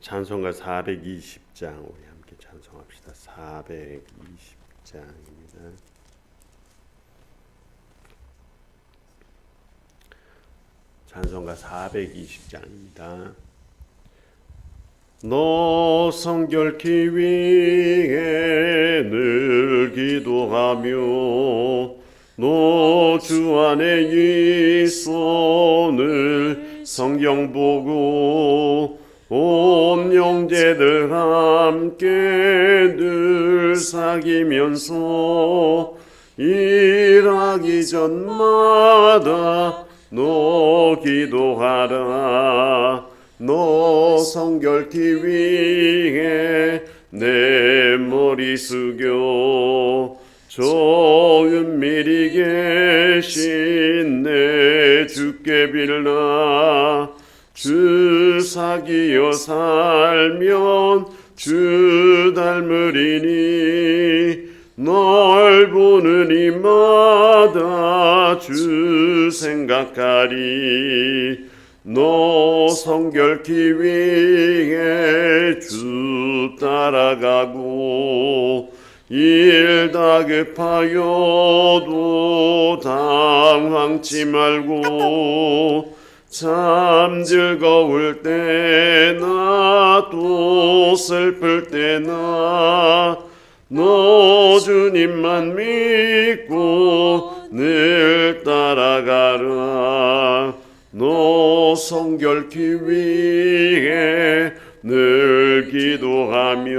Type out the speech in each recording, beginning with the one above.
찬송가 420장 우리 함께 찬송합시다. 420장입니다. 찬송가 420장입니다. 너 성결케 위해 늘 기도하며 너 주 안에 있어 늘 성경 보고 온 형제들 함께 늘 사귀면서 일하기 전마다 너 기도하라. 너 성결케 위해 내 머리 숙여. 저 은밀히 계신 내 주께 빌라 주 사귀어 살면 주 닮으리니 널 보는 이마다 주 생각하리. 너 성결케 위해 주 따라가고 일 다급하여도 당황치 말고 참 즐거울 때나 또 슬플 때나 너 주님만 믿고 늘 따라가라. 너 성결케 위해 늘 기도하며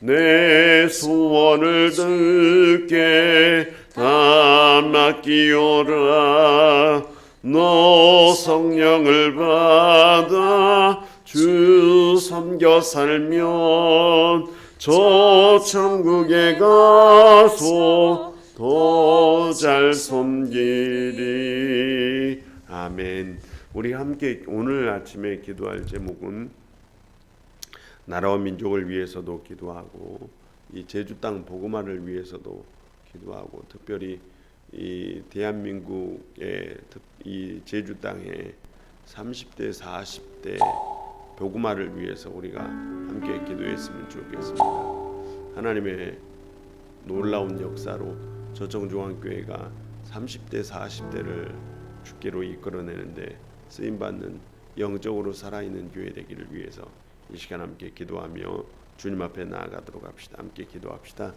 내 소원을 듣게 다 맡기오라 너 성령을 받아 주 섬겨 살면 저 천국에 가서 더 잘 섬기리. 아멘. 우리 함께 오늘 아침에 기도할 제목은 나라와 민족을 위해서도 기도하고 이 제주 땅 복음화를 위해서도 기도하고 특별히 이 대한민국의 특- 이 제주 땅에 30대 40대 복음화를 위해서 우리가 함께 기도했으면 좋겠습니다. 하나님의 놀라운 역사로 저정중앙교회가 30대 40대를 주께로 이끌어내는데 쓰임 받는 영적으로 살아있는 교회 되기를 위해서 이 시간 함께 기도하며 주님 앞에 나아가도록 합시다. 함께 기도합시다.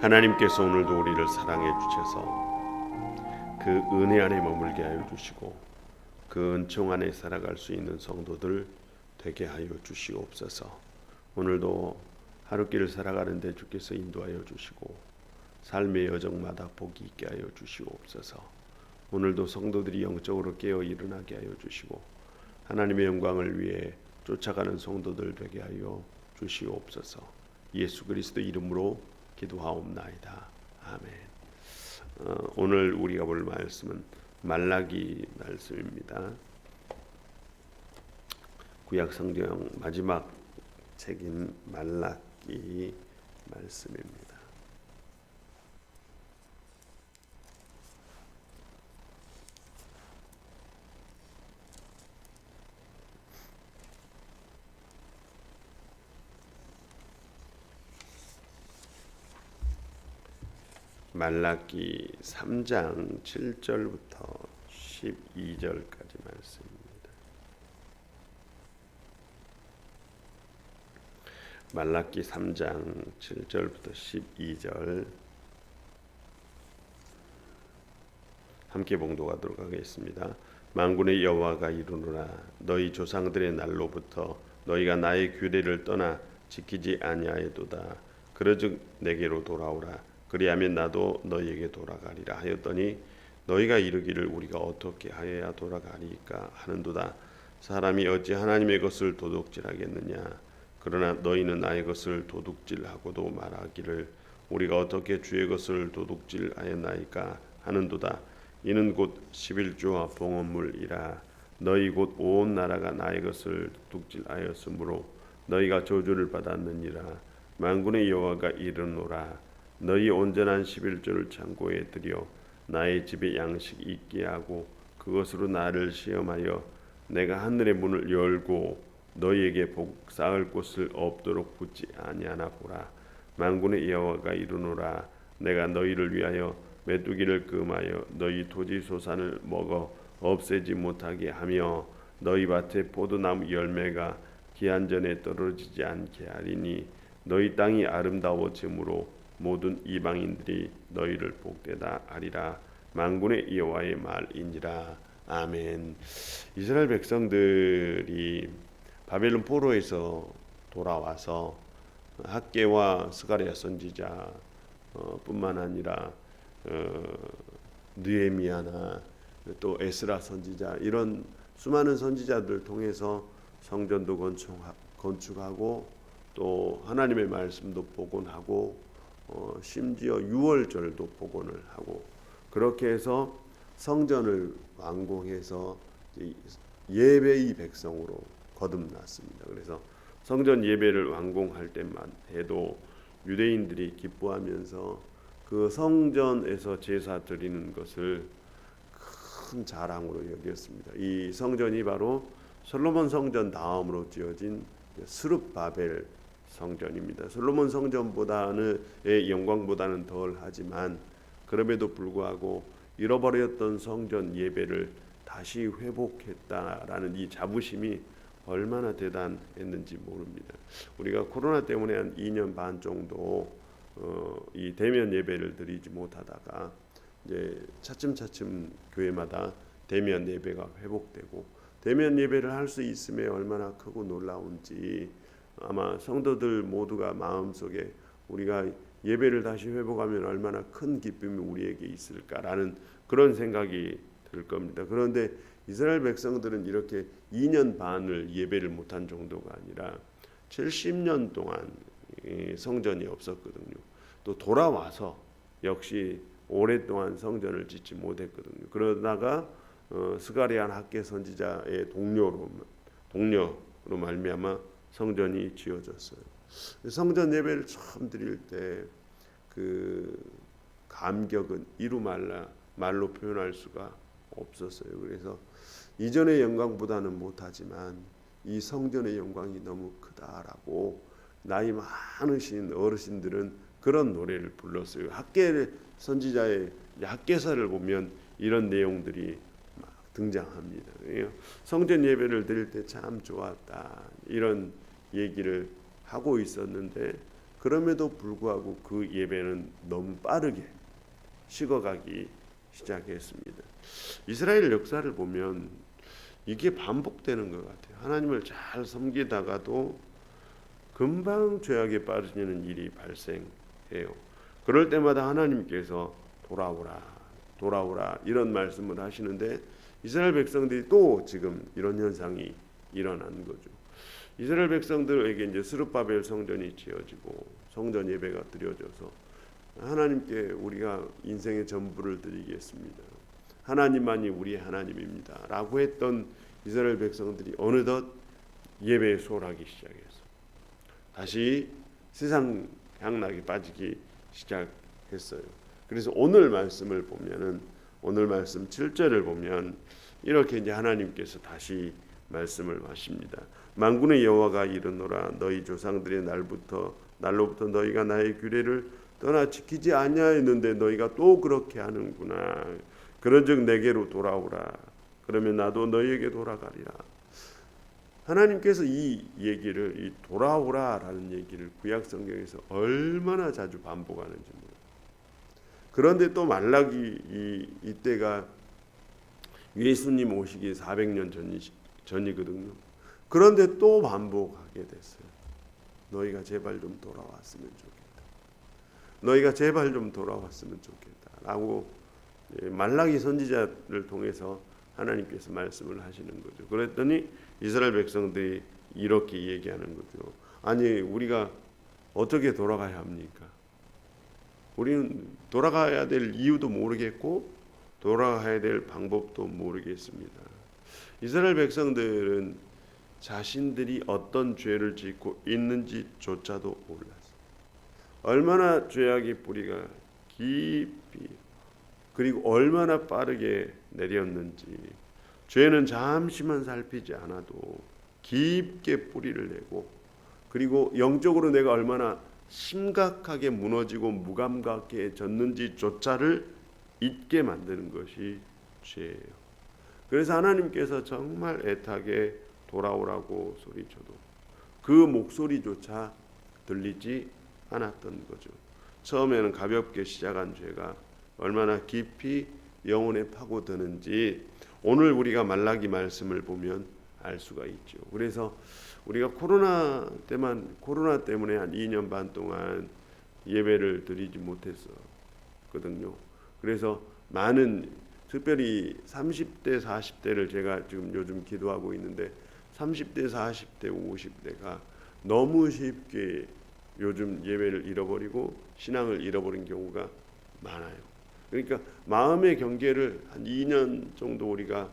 하나님께서 오늘도 우리를 사랑해 주셔서 그 은혜 안에 머물게 하여 주시고 그 은총 안에 살아갈 수 있는 성도들 되게 하여 주시옵소서. 오늘도 하루길을 살아가는데 주께서 인도하여 주시고 삶의 여정마다 복이 있게 하여 주시옵소서. 오늘도 성도들이 영적으로 깨어 일어나게 하여 주시고 하나님의 영광을 위해 쫓아가는 성도들 되게 하여 주시옵소서. 예수 그리스도 이름으로 기도하옵나이다. 아멘. 어, 오늘 우리가 볼 말씀은 말라기 말씀입니다. 구약 성경 마지막 책인 말라기 말씀입니다. 말라기 3장 7절부터 12절까지 말씀입니다. 말라기 3장 7절부터 12절 함께 봉독하도록 하겠습니다. 만군의 여호와가 이르노라 너희 조상들의 날로부터 너희가 나의 규례를 떠나 지키지 아니하여도다 그러즉 내게로 돌아오라 그리하면 나도 너희에게 돌아가리라 하였더니 너희가 이르기를 우리가 어떻게 하여야 돌아가리까 하는도다. 사람이 어찌 하나님의 것을 도둑질하겠느냐? 그러나 너희는 나의 것을 도둑질하고도 말하기를 우리가 어떻게 주의 것을 도둑질하였나이까 하는도다. 이는 곧 십일조와 봉헌물이라. 너희 곧 온 나라가 나의 것을 도둑질하였으므로 너희가 저주를 받았느니라. 만군의 여호와가 이르노라 너희 온전한 십일조를 창고에 들여 나의 집에 양식 있게 하고 그것으로 나를 시험하여 내가 하늘의 문을 열고 너희에게 복 쌓을 곳을 없도록 붙지 아니하나 보라. 만군의 여호와가 이르노라. 내가 너희를 위하여 메뚜기를 금하여 너희 토지 소산을 먹어 없애지 못하게 하며 너희 밭에 포도나무 열매가 기한 전에 떨어지지 않게 하리니 너희 땅이 아름다워짐으로 모든 이방인들이 너희를 복되다 하리라 만군의 여호와의 말이니라 아멘. 이스라엘 백성들이 바벨론 포로에서 돌아와서 학계와 스가랴 선지자 어, 아니라 어, 느헤미야나 또 에스라 선지자 이런 수많은 선지자들 통해서 성전도 건축하고 또 하나님의 말씀도 복원하고 어, 심지어 유월절도 복원을 하고 그렇게 해서 성전을 완공해서 예배의 백성으로 거듭났습니다. 그래서 성전 예배를 완공할 때만 해도 유대인들이 기뻐하면서 그 성전에서 제사 드리는 것을 큰 자랑으로 여겼습니다. 이 성전이 바로 솔로몬 성전 다음으로 지어진 스룹바벨 성전입니다. 솔로몬 성전보다는 의 영광보다는 덜하지만 그럼에도 불구하고 잃어버렸던 성전 예배를 다시 회복했다라는 이 자부심이 얼마나 대단했는지 모릅니다. 우리가 코로나 때문에 한 2년 반 정도 어, 이 대면 예배를 드리지 못하다가 이제 차츰차츰 교회마다 대면 예배가 회복되고 대면 예배를 할 수 있음에 얼마나 크고 놀라운지 아마 성도들 모두가 마음속에 우리가 예배를 다시 회복하면 얼마나 큰 기쁨이 우리에게 있을까라는 그런 생각이 들 겁니다. 그런데 이스라엘 백성들은 이렇게 2년 반을 예배를 못한 정도가 아니라 70년 동안 성전이 없었거든요. 또 돌아와서 역시 오랫동안 성전을 짓지 못했거든요. 그러다가 어, 스가리안 학계 선지자의 동료로 동료로 말미암아 성전이 지어졌어요. 성전 예배를 처음 드릴 때 그 감격은 이루 말라 말로 표현할 수가 없었어요. 그래서 이전의 영광보다는 못하지만 이 성전의 영광이 너무 크다라고 나이 많으신 어르신들은 그런 노래를 불렀어요. 학계 선지자의 학계사를 보면 이런 내용들이 막 등장합니다. 성전 예배를 드릴 때 참 좋았다 이런 얘기를 하고 있었는데 그럼에도 불구하고 그 예배는 너무 빠르게 식어가기 시작했습니다. 이스라엘 역사를 보면 이게 반복되는 것 같아요. 하나님을 잘 섬기다가도 금방 죄악에 빠지는 일이 발생해요. 그럴 때마다 하나님께서 돌아오라, 돌아오라 이런 말씀을 하시는데 이스라엘 백성들이 또 지금 이런 현상이 일어난 거죠. 이스라엘 백성들에게 이제 스룹바벨 성전이 지어지고 성전 예배가 드려져서 하나님께 우리가 인생의 전부를 드리겠습니다. 하나님만이 우리의 하나님입니다라고 했던 이스라엘 백성들이 어느덧 예배에 소홀하기 시작했어. 다시 세상 향락에 빠지기 시작했어요. 그래서 오늘 말씀을 보면은 오늘 말씀 7절을 보면 이렇게 이제 하나님께서 다시 말씀을 하십니다. 만군의 여호와가 이르노라 너희 조상들의 날부터 날로부터 너희가 나의 규례를 떠나 지키지 아니하였는데 너희가 또 그렇게 하는구나. 그런즉 내게로 돌아오라. 그러면 나도 너희에게 돌아가리라. 하나님께서 이 얘기를 이 돌아오라라는 얘기를 구약 성경에서 얼마나 자주 반복하는지 몰라요. 그런데 또 말라기 이 이때가 예수님 오시기 400년 전이 전이거든요. 그런데 또 반복하게 됐어요. 너희가 제발 좀 돌아왔으면 좋겠다. 너희가 제발 좀 돌아왔으면 좋겠다라고 예, 말라기 선지자를 통해서 하나님께서 말씀을 하시는 거죠. 그랬더니 이스라엘 백성들이 이렇게 얘기하는 거죠. 아니 우리가 어떻게 돌아가야 합니까? 우리는 돌아가야 될 이유도 모르겠고 돌아가야 될 방법도 모르겠습니다. 이스라엘 백성들은 자신들이 어떤 죄를 짓고 있는지조차도 몰랐어요. 얼마나 죄악의 뿌리가 깊이 그리고 얼마나 빠르게 내렸는지 죄는 잠시만 살피지 않아도 깊게 뿌리를 내고 그리고 영적으로 내가 얼마나 심각하게 무너지고 무감각해졌는지조차를 잊게 만드는 것이 죄예요. 그래서 하나님께서 정말 애타게 돌아오라고 소리쳐도 그 목소리조차 들리지 않았던 거죠. 처음에는 가볍게 시작한 죄가 얼마나 깊이 영혼에 파고드는지 오늘 우리가 말라기 말씀을 보면 알 수가 있죠. 그래서 우리가 코로나 때만 코로나 때문에 한 2년 반 동안 예배를 드리지 못했었거든요. 그래서 많은 특별히 30대 40대를 제가 지금 요즘 기도하고 있는데 30대 40대 50대가 너무 쉽게 요즘 예배를 잃어버리고 신앙을 잃어버린 경우가 많아요. 그러니까 마음의 경계를 한 2년 정도 우리가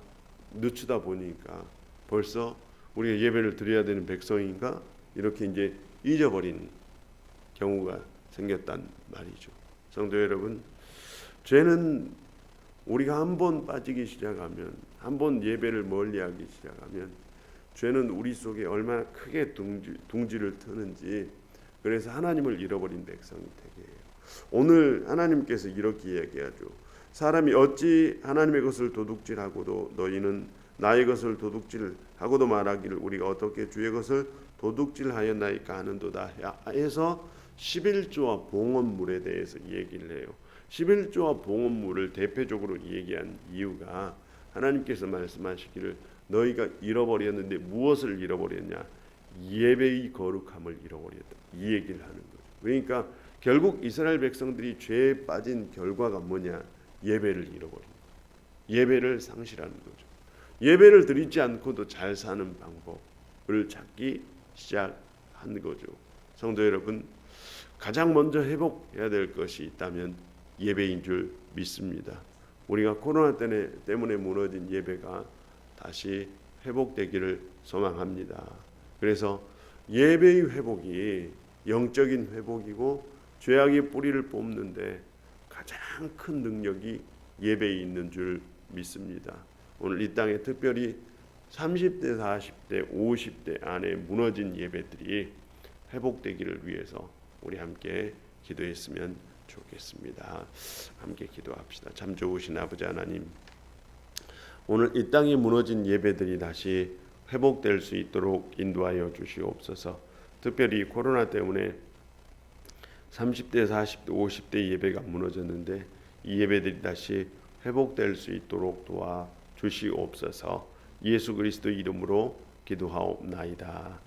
늦추다 보니까 벌써 우리가 예배를 드려야 되는 백성인가 이렇게 이제 잊어버린 경우가 생겼단 말이죠. 성도 여러분, 죄는 우리가 한 번 빠지기 시작하면 한 번 예배를 멀리하기 시작하면 죄는 우리 속에 얼마나 크게 둥지, 둥지를 트는지 그래서 하나님을 잃어버린 백성이 되게 해요. 오늘 하나님께서 이렇게 얘기하죠. 사람이 어찌 하나님의 것을 도둑질하고도 너희는 나의 것을 도둑질하고도 말하기를 우리가 어떻게 주의 것을 도둑질하였나이까 하는도다 해서 11조와 봉헌물에 대해서 얘기를 해요. 11조와 봉헌물을 대표적으로 얘기한 이유가 하나님께서 말씀하시기를 너희가 잃어버렸는데 무엇을 잃어버렸냐? 예배의 거룩함을 잃어버렸다. 이 얘기를 하는 거죠. 그러니까 결국 이스라엘 백성들이 죄에 빠진 결과가 뭐냐? 예배를 잃어버린 예배를 상실하는 거죠. 예배를 드리지 않고도 잘 사는 방법을 찾기 시작한 거죠. 성도 여러분, 가장 먼저 회복해야 될 것이 있다면 예배인 줄 믿습니다. 우리가 코로나 때문에 무너진 예배가 다시 회복되기를 소망합니다. 그래서 예배의 회복이 영적인 회복이고 죄악의 뿌리를 뽑는데 가장 큰 능력이 예배에 있는 줄 믿습니다. 오늘 이 땅에 특별히 30대, 40대, 50대 안에 무너진 예배들이 회복되기를 위해서 우리 함께 기도했으면 좋겠습니다. 함께 기도합시다. 참 좋으신 아버지 하나님, 오늘 이 땅에 무너진 예배들이 다시 회복될 수 있도록 인도하여 주시옵소서. 특별히 코로나 때문에 30대, 40대, 50대 예배가 무너졌는데 이 예배들이 다시 회복될 수 있도록 도와 주시옵소서. 예수 그리스도 이름으로 기도하옵나이다.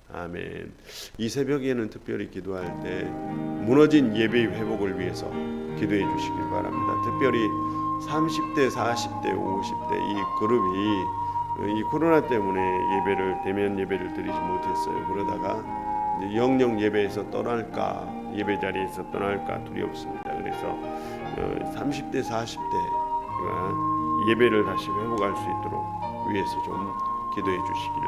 아멘. 이 새벽에는 특별히 기도할 때 무너진 예배의 회복을 위해서 기도해 주시길 바랍니다. 특별히 30대, 40대, 50대 이 그룹이 이 코로나 때문에 예배를 대면 예배를 드리지 못했어요. 그러다가 영영 예배에서 떠날까 예배 자리에서 떠날까 두렵습니다. 그래서 어, 30대, 40대가 예배를 다시 회복할 수 있도록 위해서 좀 기도해 주시기를